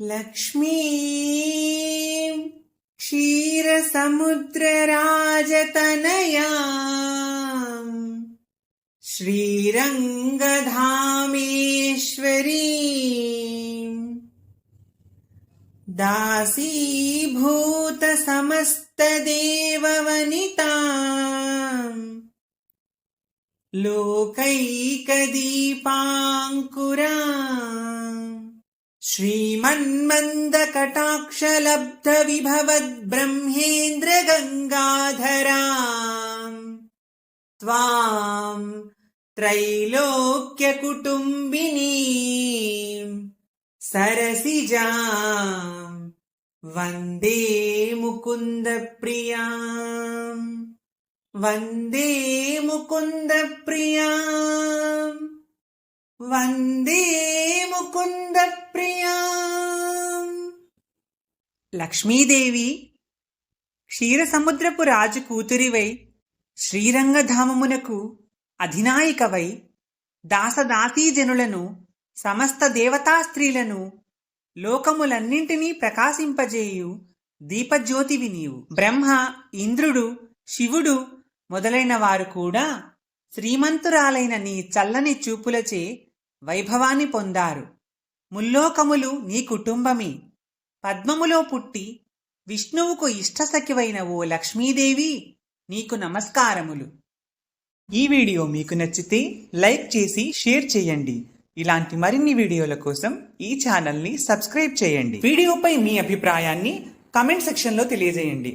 लक्ष्मी क्षीरसमुद्रराजतनया श्रीरङ्गधामेश्वरी दासीभूतसमस्तदेववनिता लोकैकदीपाङ्कुरा श्रीमन्मन्दकटाक्षलब्धविभवद्ब्रह्मेन्द्रगङ्गाधरा त्वाम् त्रैलोक्यकुटुम्बिनी सरसिजा वन्दे मुकुन्दप्रिया वन्दे मुकुन्दप्रिया వందే ముకుంద ప్రియా లక్ష్మీదేవి క్షీరసముద్రపు రాజు కూతురివై శ్రీరంగధామమునకు అధినాయికవై దాసదాసీజనులను సమస్త దేవతా స్త్రీలను లోకములన్నింటినీ ప్రకాశింపజేయు దీపజ్యోతివి నీవు బ్రహ్మ ఇంద్రుడు శివుడు మొదలైన వారు కూడా శ్రీమంతురాలైన నీ చల్లని చూపులచే వైభవాన్ని పొందారు. ముల్లోకములు నీ కుటుంబమే. పద్మములో పుట్టి విష్ణువుకు ఇష్టసఖివైన ఓ లక్ష్మీదేవి నీకు నమస్కారములు. ఈ వీడియో మీకు నచ్చితే లైక్ చేసి షేర్ చేయండి. ఇలాంటి మరిన్ని వీడియోల కోసం ఈ ఛానల్ని సబ్స్క్రైబ్ చేయండి. వీడియోపై మీ అభిప్రాయాన్ని కమెంట్ సెక్షన్లో తెలియజేయండి.